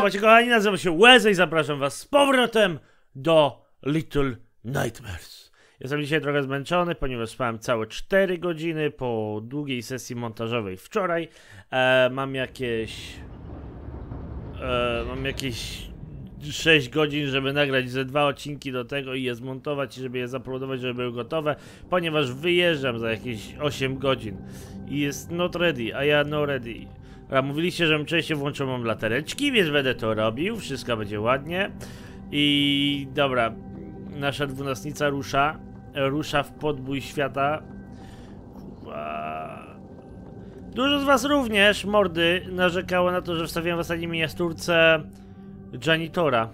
słuchajcie kochani, nazywam się Łezę i zapraszam was z powrotem do Little Nightmares. Jestem dzisiaj trochę zmęczony, ponieważ spałem całe 4 godziny po długiej sesji montażowej wczoraj. E, mam jakieś... E, mam jakieś 6 godzin, żeby nagrać ze dwa odcinki do tego i je zmontować i żeby je zaplodować, żeby były gotowe, ponieważ wyjeżdżam za jakieś 8 godzin i jest not ready, a ja no ready. A mówiliście, żebym częściej włączył mam latareczki, więc będę to robił, wszystko będzie ładnie. I dobra, nasza dwunastnica rusza, rusza w podbój świata. Dużo z was również, mordy, narzekało na to, że wstawiłem w ostatniej miniaturce janitora.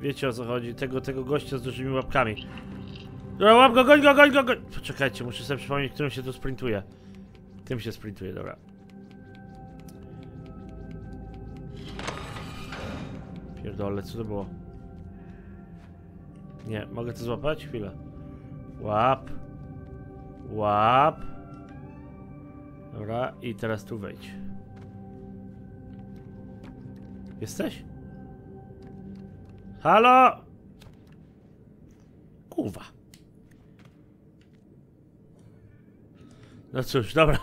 Wiecie o co chodzi, tego, tego gościa z dużymi łapkami. Dobra, łap go, goń go, goń go, goń! Poczekajcie, muszę sobie przypomnieć, którym się tu sprintuje. Tym się sprintuje, dobra. Pierdolę, co to było? Nie, mogę to złapać? Chwilę. Łap. Łap. Dobra, i teraz tu wejdź. Jesteś? Halo? Kurwa. No cóż, dobra.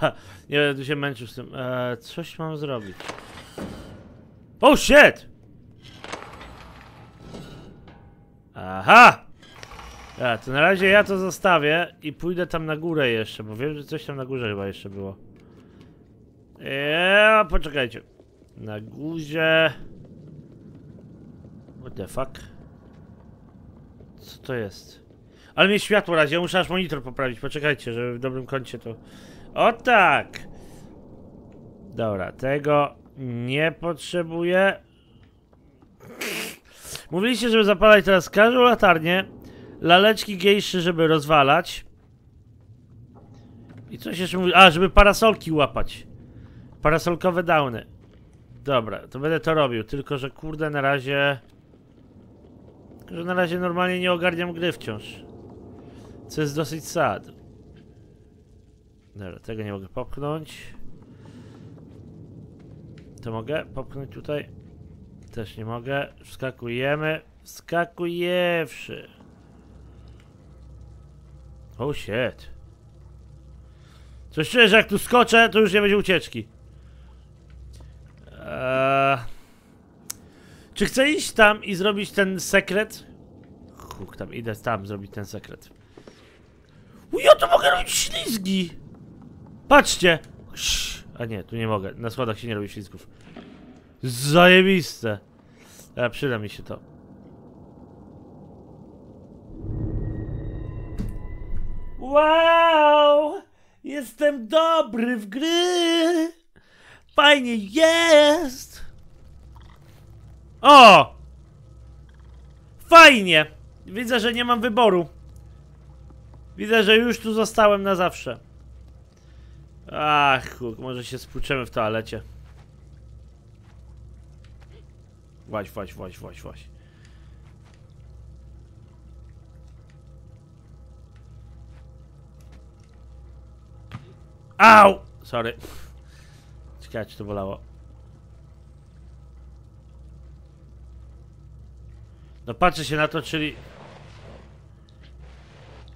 Nie będę się męczył z tym. Eee, coś mam zrobić. Oh shit! Aha! A, to na razie ja to zostawię i pójdę tam na górę jeszcze, bo wiem, że coś tam na górze chyba jeszcze było. Eee, poczekajcie. Na górze... What the fuck? Co to jest? Ale mnie światło razi, ja muszę aż monitor poprawić, poczekajcie, żeby w dobrym kącie to... O tak! Dobra, tego nie potrzebuję. Mówiliście, żeby zapalać teraz każdą latarnię, laleczki gejszy, żeby rozwalać. I coś jeszcze mówi... A, żeby parasolki łapać. Parasolkowe downy. Dobra, to będę to robił, tylko że kurde na razie... Tylko, że na razie normalnie nie ogarniam gry wciąż. Co jest dosyć sad. Dobra, tego nie mogę popchnąć. To mogę popchnąć tutaj? Też nie mogę. Wskakujemy. Wskakujewszy. Oh shit. Coś czuję, że jak tu skoczę, to już nie będzie ucieczki. Eee... Czy chcę iść tam i zrobić ten sekret? Huk, tam idę tam zrobić ten sekret. U, ja tu mogę robić ślizgi! Patrzcie! A nie, tu nie mogę. Na schodach się nie robi ślizgów. Zajebiste! A przyda mi się to. Wow! Jestem dobry w gry! Fajnie jest! O! Fajnie! Widzę, że nie mam wyboru. Widzę, że już tu zostałem na zawsze. Ach, może się spłuczemy w toalecie. Właź, właź, właź, właź, właź. Au! Sorry. Ciekawe, czy to bolało. No patrzę się na to, czyli...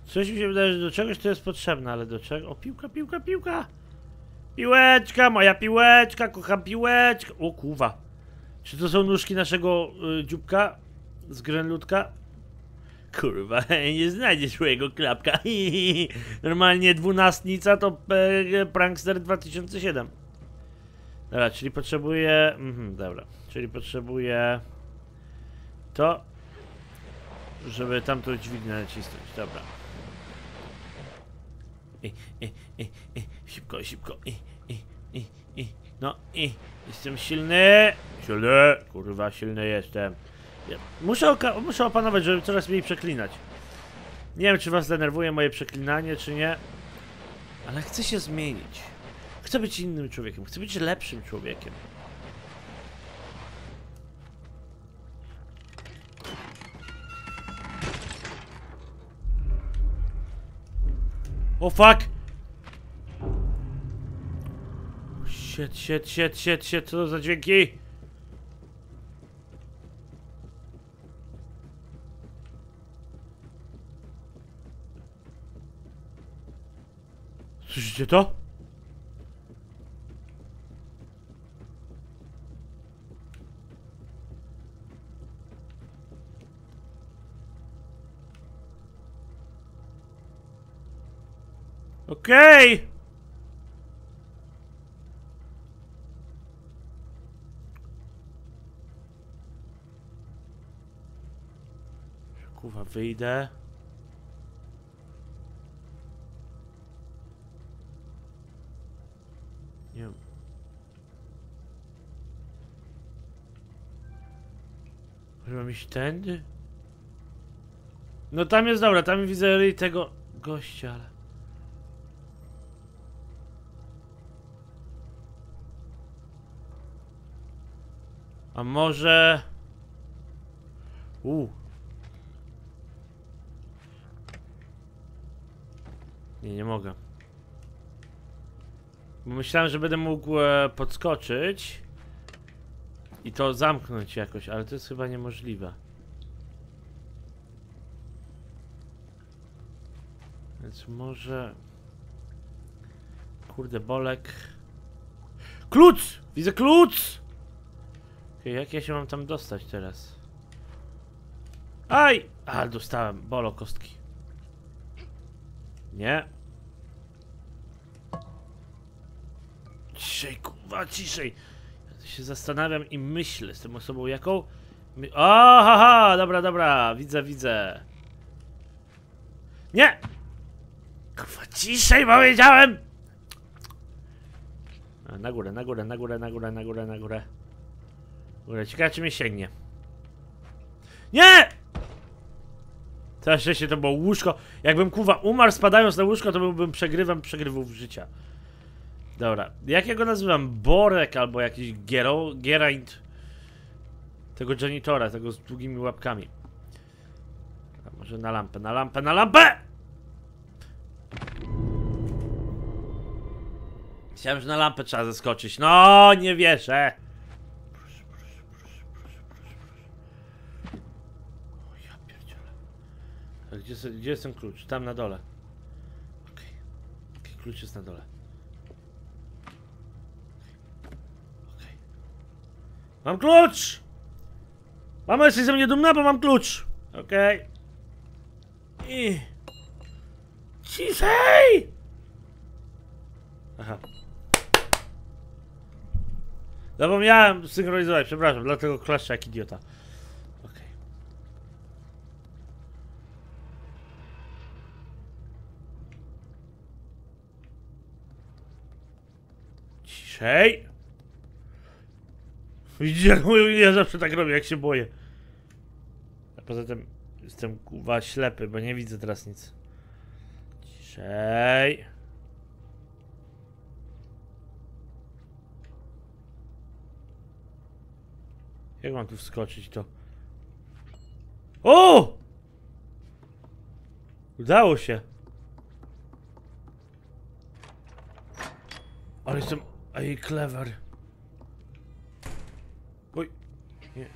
Coś mi się wydaje, że do czegoś to jest potrzebne, ale do czego? O, piłka, piłka, piłka! Piłeczka, moja piłeczka, kocham piłeczkę! O, kuwa. Czy to są nóżki naszego y, dzióbka? Z Grenludka? Kurwa, nie znajdziesz mojego klapka. Normalnie dwunastnica to Prankster 2007. Dobra, czyli potrzebuję... Mhm, dobra. Czyli potrzebuję... To... Żeby tamtą dźwignę nacisnąć. Dobra. I, i, i, i. Szybko, szybko. I, i, i. No i... Jestem silny. Silny. Kurwa, silny jestem. Muszę, muszę opanować, żeby coraz mniej przeklinać. Nie wiem, czy was denerwuje moje przeklinanie, czy nie. Ale chcę się zmienić. Chcę być innym człowiekiem. Chcę być lepszym człowiekiem. O fuck! Shit, shit, shit, shit, shit, co to za dźwięki? Słyszycie to? Okej! Okay. Wyjdę. Nie wiem. Może mam iść tędy? No tam jest dobra, tam widzę ryj tego gościa, ale... A może... U. Nie, nie mogę. Bo myślałem, że będę mógł e, podskoczyć i to zamknąć jakoś, ale to jest chyba niemożliwe. Więc może... Kurde, bolek... Klucz! Widzę klucz! Okej, jak ja się mam tam dostać teraz? Aj! A, dostałem. Bolo kostki. Nie. Ciszej, kurwa, ciszej. Ja się zastanawiam i myślę z tą osobą, jaką... My... O, haha, dobra, dobra, widzę, widzę. Nie! Kurwa, ciszej powiedziałem! A, Na górę, na górę, na górę, na górę, na górę, na górę. Górę, ciekawe czy mnie sięgnie. Nie! Całe szczęście to było łóżko. Jakbym kuwa umarł spadając na łóżko, to byłbym przegrywem przegrywów życia. Dobra, jak ja go nazywam? Borek albo jakiś Gero, Geraint. Tego janitora, tego z długimi łapkami. A może na lampę, na lampę, na lampę! Myślałem, że na lampę trzeba zeskoczyć. No, nie wierzę. Gdzie, gdzie jest ten klucz? Tam na dole. Okej. Okay. Klucz jest na dole. Okej. Mam klucz! Mama, jesteś ze mnie dumna, bo mam klucz. Okej. I... Ciszej! Aha. Zapomniałem synchronizować, przepraszam, dlatego klaszczę jak idiota. Okej. Jak mówię, ja zawsze tak robię, jak się boję. A poza tym jestem kuwa ślepy, bo nie widzę teraz nic. Ciszej. Jak mam tu wskoczyć to? O! Udało się. Ale jestem... Ej, clever. Oj. Nie.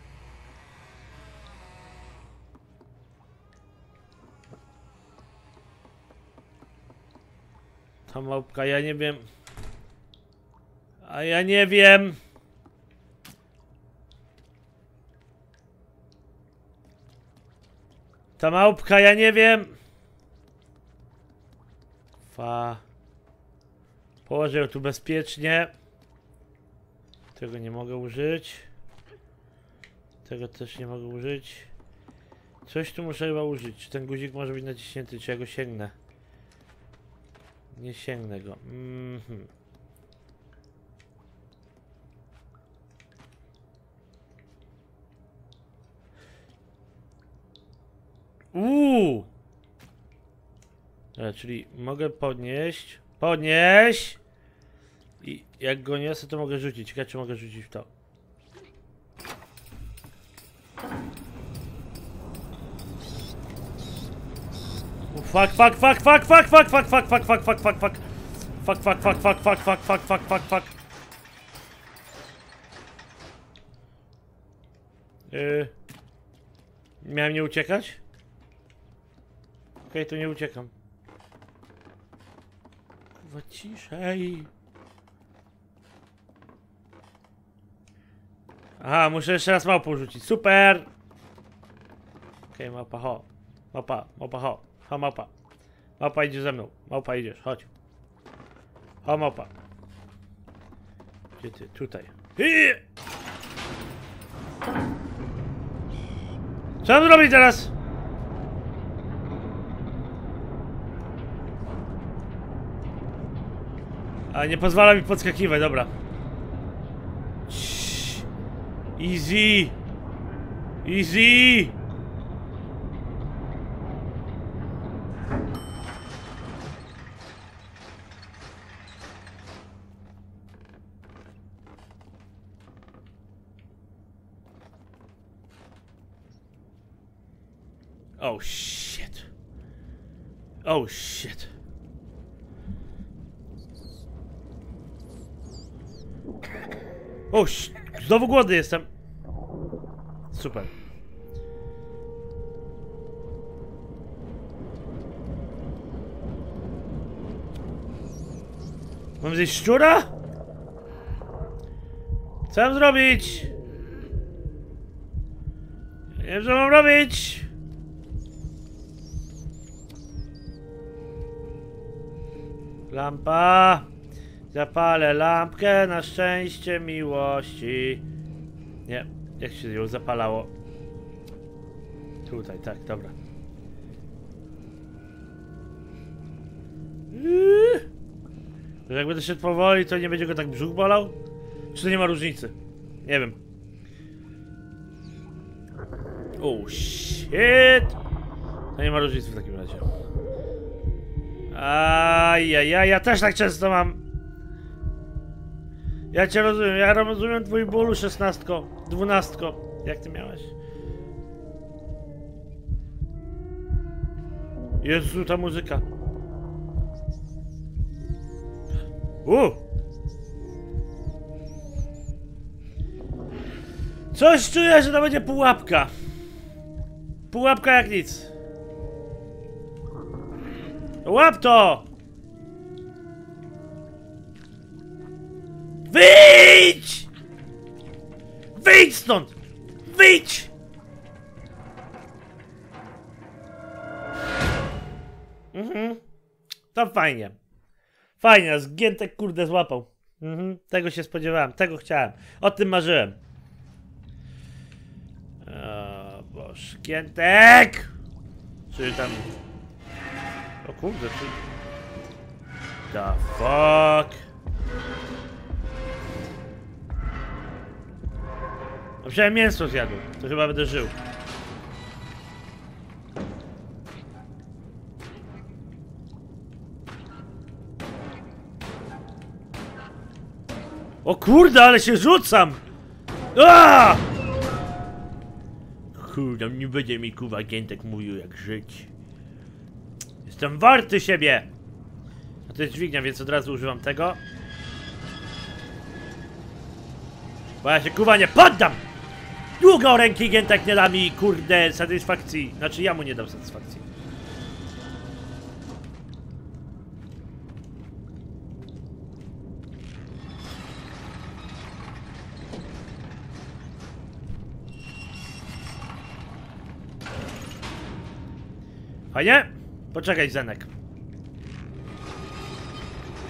Ta małpka, ja nie wiem. A ja nie wiem. Ta małpka, ja nie wiem. Fa. Położę tu bezpiecznie. Tego nie mogę użyć. Tego też nie mogę użyć. Coś tu muszę chyba użyć. Czy ten guzik może być naciśnięty, czy ja go sięgnę? Nie sięgnę go. Mhm. Uuu! E, czyli mogę podnieść. Podnieść! I jak go niosę, to mogę rzucić. Ciekawe, czy mogę rzucić w to. Fuck, fuck, fuck, fuck, fuck, fuck, fuck, fuck, fuck, fuck, fuck, fuck, fuck. Fuck, fuck, fuck, fuck, fuck, fuck, fuck, fuck, fuck, fuck. Yy. Miałem nie uciekać? Okej, to nie uciekam. Kurwa, ciszej. Aha, muszę jeszcze raz małpą rzucić. Super! Okej, małpa, ho. Małpa, małpa, ho. Ho, małpa. Małpa idzie ze mną. Małpa idziesz, chodź. Ho, małpa. Gdzie ty? Tutaj. Co mam zrobić teraz? A nie pozwala mi podskakiwać, dobra. Easy! Easy! Oh shit. Oh shit. O, ś- znowu głodny jestem. Super. Mam zjeść szczura? Co mam zrobić? Nie wiem, co mam robić. Lampa. Zapalę lampkę na szczęście miłości. Nie, jak się ją zapalało? Tutaj, tak, dobra. Że jak będę szedł powoli, to nie będzie go tak brzuch bolał? Czy to nie ma różnicy? Nie wiem. Oh shit! To nie ma różnicy w takim razie. Ajajaj, ja też tak często mam. Ja cię rozumiem, ja rozumiem twój bólu szesnastko, dwunastko. Jak ty miałeś? Jezu, ta muzyka. U! Coś czuję, że to będzie pułapka. Pułapka jak nic. Łap to! Wyjdź! Wyjdź stąd! Wyjdź! Mhm. To fajnie. Fajnie, zgiętek kurde złapał. Mhm. Tego się spodziewałem, tego chciałem. O tym marzyłem. O boż, Giętek! Czy tam... O kurde, czy... The fuck? No przecież mięso zjadł, to chyba będę żył. O kurde, ale się rzucam! Aaaa! Kurde, nie będzie mi kuwa Giętek mówił jak żyć. Jestem warty siebie! A to jest dźwignia, więc od razu używam tego. Bo ja się kuwa nie poddam! Długo ręki Giętek nie da mi, kurde, satysfakcji. Znaczy ja mu nie dam satysfakcji. Fajnie? Poczekaj, Zenek.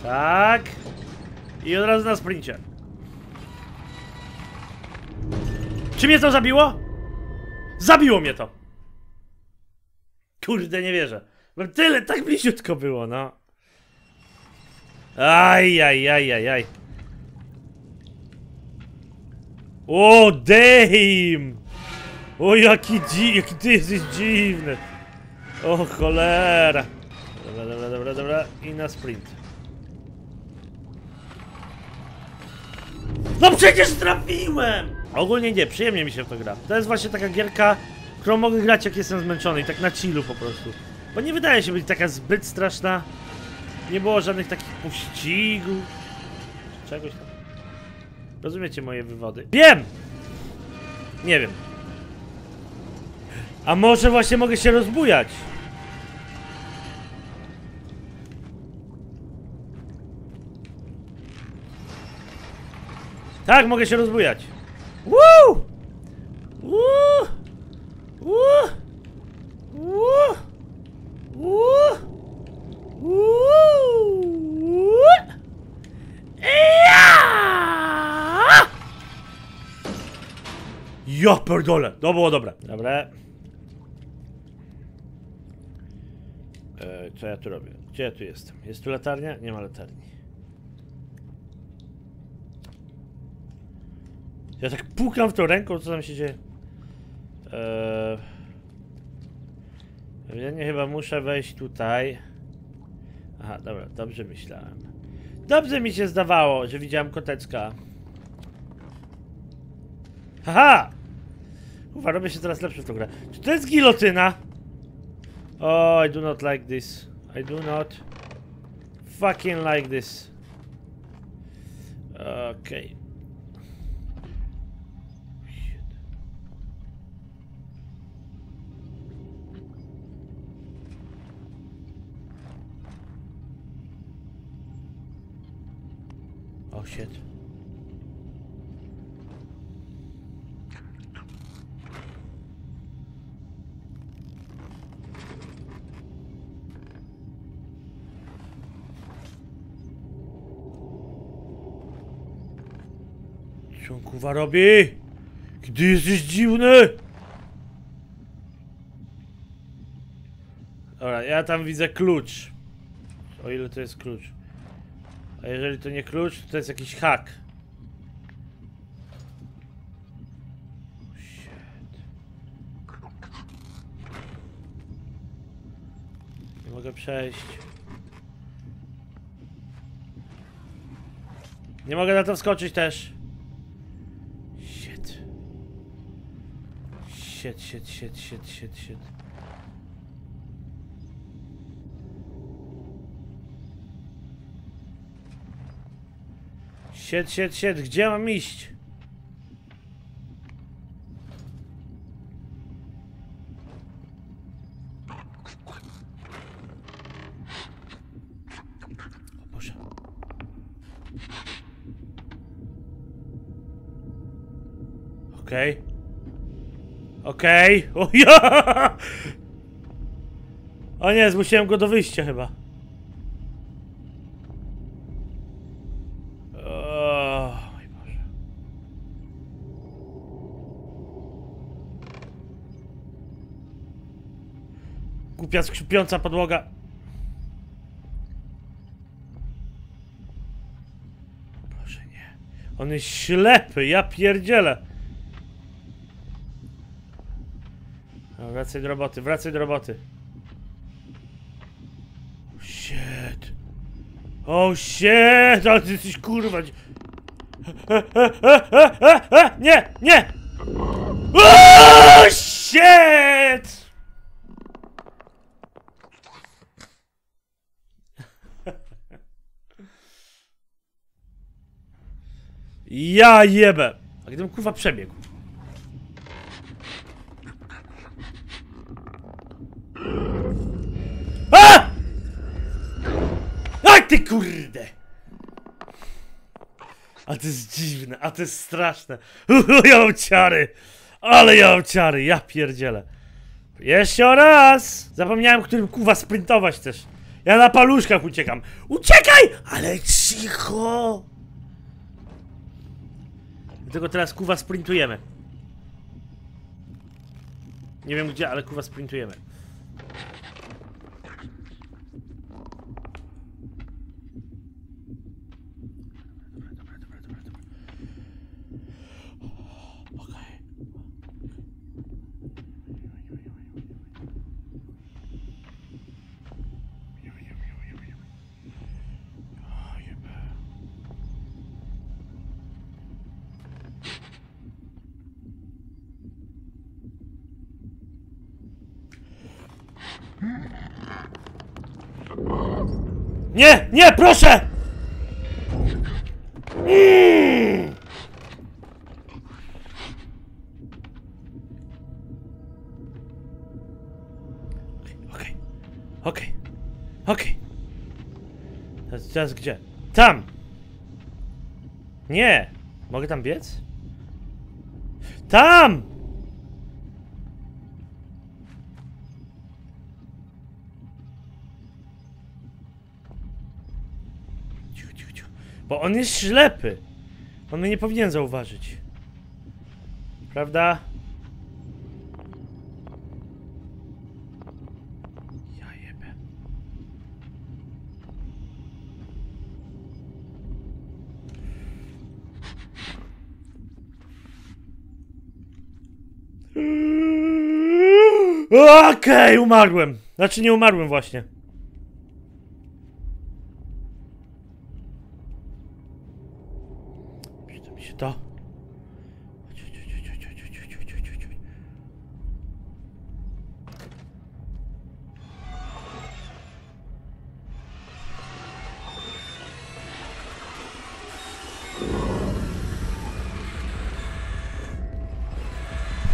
Tak. I od razu na sprincie. Czy mnie to zabiło? Zabiło mnie to! Kurde, nie wierzę. Bo tyle, tak bliziutko było, no. Aj, aj, aj, aj, aj. O, damn! O, jaki dzi... jaki ty jesteś dziwny. O, cholera. Dobra, dobra, dobra, dobra. I na sprint. No przecież trafiłem! Ogólnie nie, przyjemnie mi się w to gra. To jest właśnie taka gierka, którą mogę grać jak jestem zmęczony i tak na chillu po prostu. Bo nie wydaje się być taka zbyt straszna. Nie było żadnych takich pościgów. Czegoś tam. Rozumiecie moje wywody? Wiem! Nie wiem. A może właśnie mogę się rozbujać? Tak, mogę się rozbujać. Woo! Woo! Woo! Woo! Woo! Woo! Ja! Ja pierdolę, to było dobre. Dobra. E, co ja tu robię? Gdzie ja tu jestem? Jest tu latarnia? Nie ma latarni. Ja tak pukam w tą ręką, co tam się dzieje? Eee... Ja nie chyba muszę wejść tutaj. Aha, dobra, dobrze myślałem. Dobrze mi się zdawało, że widziałem kotecka. Haha! Uwa, robię się coraz lepszy w tą grę. Czy to jest gilotyna? Oh, I do not like this. I do not fucking like this. Okay. Shit. Co on kurwa robi? Gdy jesteś dziwny? Dobra, ja tam widzę klucz. O ile to jest klucz. A jeżeli to nie klucz, to, to jest jakiś hak. Nie mogę przejść. Nie mogę na to wskoczyć też. Shit. Shit, shit, shit, shit, shit, shit. Shit, shit, shit, gdzie mam iść? O. Okej. Okej. O ja! O nie, zmusiłem go do wyjścia chyba. Głupia skrzypiąca podłoga. Boże nie. On jest ślepy, ja pierdzielę. No, wracaj do roboty, wracaj do roboty. Oh, shit. Oh shit, ale ty jesteś kurwa. Nie, nie! Oh shit! Ja jebę! A gdybym kurwa przebiegł? A! A ty kurde! A to jest dziwne, a to jest straszne. Ja mam ciary! Ale ja mam ciary, ja pierdzielę. Jeszcze raz! Zapomniałem, którym kuwa sprintować też. Ja na paluszkach uciekam. Uciekaj! Ale cicho! Dlatego teraz kuwa sprintujemy. Nie wiem gdzie, ale kuwa sprintujemy. Dobra, dobra, dobra, dobra, dobra. Okej. O, jebe. Nie, nie, proszę! Okej, okej, okej. Teraz gdzie? Tam! Nie! Mogę tam biec? Tam! Bo on jest ślepy. On mnie nie powinien zauważyć. Prawda? Ja jebę. Okej, umarłem. Znaczy nie umarłem właśnie. Ciu.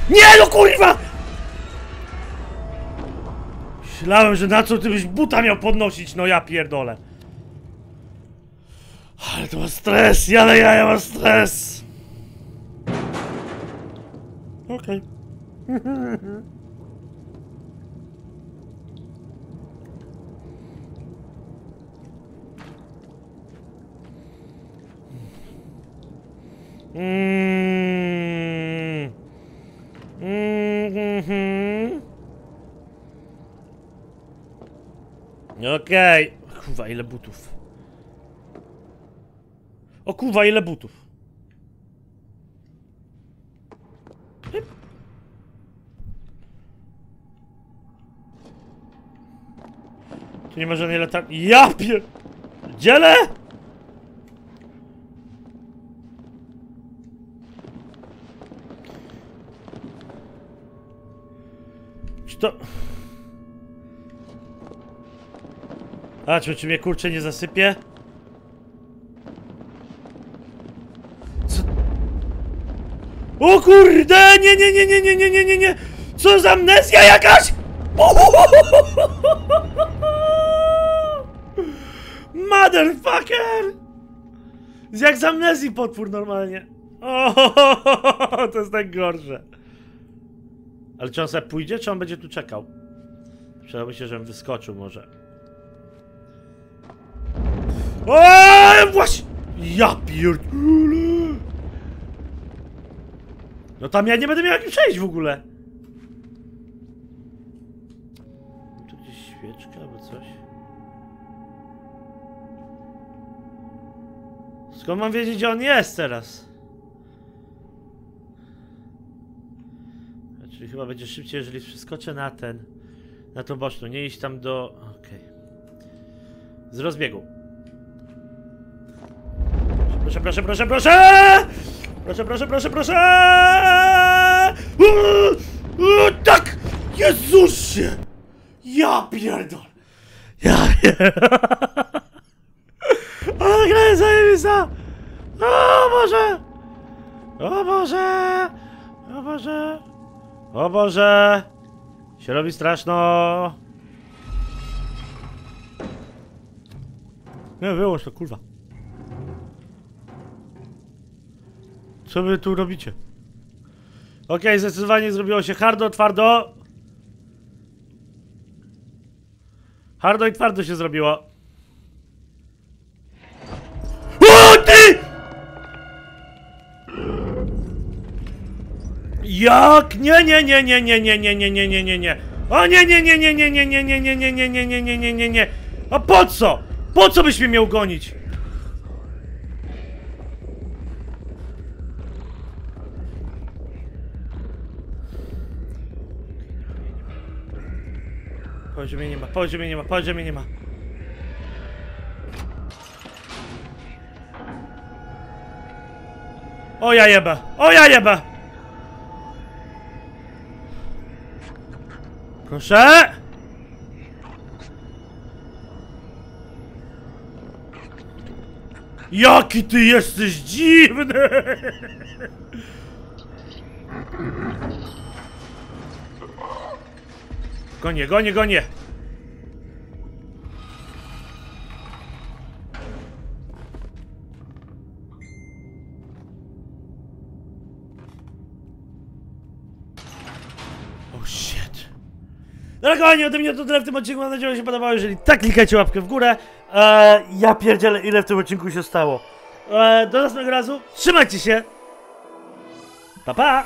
Nie no kurwa! Myślałem, że na co ty byś buta miał podnosić, no ja pierdolę mam stres, ale ja, ja mam stres! Okej. Okay. Mm. Mm. Okej. Okay. Kurwa, ile butów. O kurwa, ile butów. Tu nie ma żadnej latarni. Ja pier... Dzielę! Czy to... A, czy, czy mnie kurczę nie zasypie? O kurde! Nie, nie, nie, nie, nie, nie, nie, nie, nie! Co za amnezja jakaś? Motherfucker! Jak z amnezji potwór normalnie. O, to jest najgorsze. Ale czy on sobie pójdzie, czy on będzie tu czekał? Przydałoby się, żebym wyskoczył może. O, właśnie! Ja pierdolę! No tam ja nie będę miał jak przejść w ogóle. Tu gdzieś świeczka albo coś. Skąd mam wiedzieć, gdzie on jest teraz? Czyli chyba będzie szybciej, jeżeli przeskoczę na ten. Na tą boczną. Nie iść tam do. Okej. Z rozbiegu. Proszę, proszę, proszę, proszę! Proszę, proszę, proszę, proszę! Uuu, uuu, tak! Jezusie! Ja pierdol! Ja pierdol! O, gra jest zajebista! O Boże! O Boże! O Boże! O Boże! Się robi straszno! Nie, wyłącz to, kurwa. Co wy tu robicie? Okej, zdecydowanie zrobiło się hardo, twardo. Hardo i twardo się zrobiło. O! Jak? Nie, nie, nie, nie, nie, nie, nie, nie, nie, nie, nie, nie. O nie, nie, nie, nie, nie, nie, nie, nie, nie, nie, nie, nie, nie, nie, nie, nie, nie. A po co? Po co byś mnie miał gonić? Że nie ma, powiedz, że nie ma, powiedz, nie ma. O ja jebę, o ja jebę! Proszę! Jaki ty jesteś dziwny! Gonię, gonię, gonię! Dobra, kochani, ode mnie to tyle w tym odcinku. Mam nadzieję, że się podobało. Jeżeli tak, klikajcie łapkę w górę. E, ja pierdzielę, ile w tym odcinku się stało. E, do następnego razu. Trzymajcie się. Pa, pa.